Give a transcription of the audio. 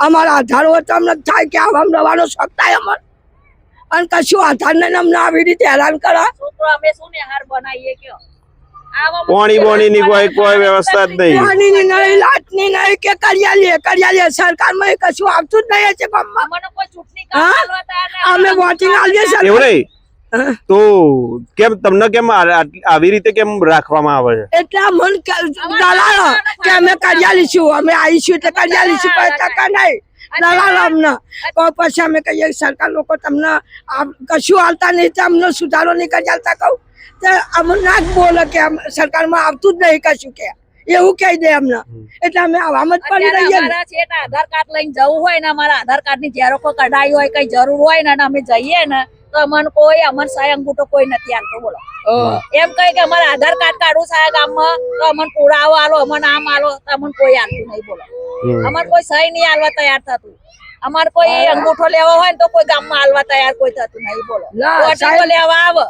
અમારા આધાર હોય તો અમને થાય કે આમ રવાનો શોખ થાય અમારે અને કશું આધાર નહીં અમને આવી રીતે હેરાન કરા. અમે શું ને હાર બનાવીએ કયો? આવા બોણી ની કોઈ કોઈ વ્યવસ્થા જ નહીં. પાણીની નહીં લાટની નહીં કે કરિયાલી કરિયાલી સરકારમાં એ કશું આવતું જ નહીં છે ગામમાં. અમે વોટિંગ સરકાર એવું નહીં. તો કેમ તમને કેમ આવી રીતે કેમ રાખવામાં આવે છે? એટલે મન દલાલો કે અમે કરિયાલીશું અમે આવીશું એટલે કરિયાલીશું પણ ટકા નહીં. દલાલો અમને. તો પછી અમે કહીએ સરકાર લોકો તમને કશું હાલતા નહીં અમને સુધારો નહીં કરી હાલતા કહું. તો અમને ના જ બોલે કે સરકારમાં આવતું જ નહીં કશું કે. એવું કહી દે અમને. એટલે અમે આવામાં જ પડી રહીએ છે આધાર કાર્ડ લઈને જવું હોય ને અમારા આધાર કાર્ડની ઝેરોકો કઢાઈ હોય કઈ જરૂર હોય ને અમે જઈએ ને તો અમને કોઈ અમર સાય અંગૂઠો કોઈ નથી આલતો બોલો. એમ કહે કે અમારે આધાર કાર્ડ કાઢવું સાહેબ ગામમાં તો અમને પુરાવો આલો અમને આમ આલો તો અમને કોઈ આલતું નહીં બોલો. અમારે કોઈ સહી નહીં આલવા તૈયાર થતું. અમારે કોઈ અંગૂઠો લેવો હોય ને તો કોઈ ગામમાં આલવા તૈયાર કોઈ થતું નહીં બોલો. લેવા આવે.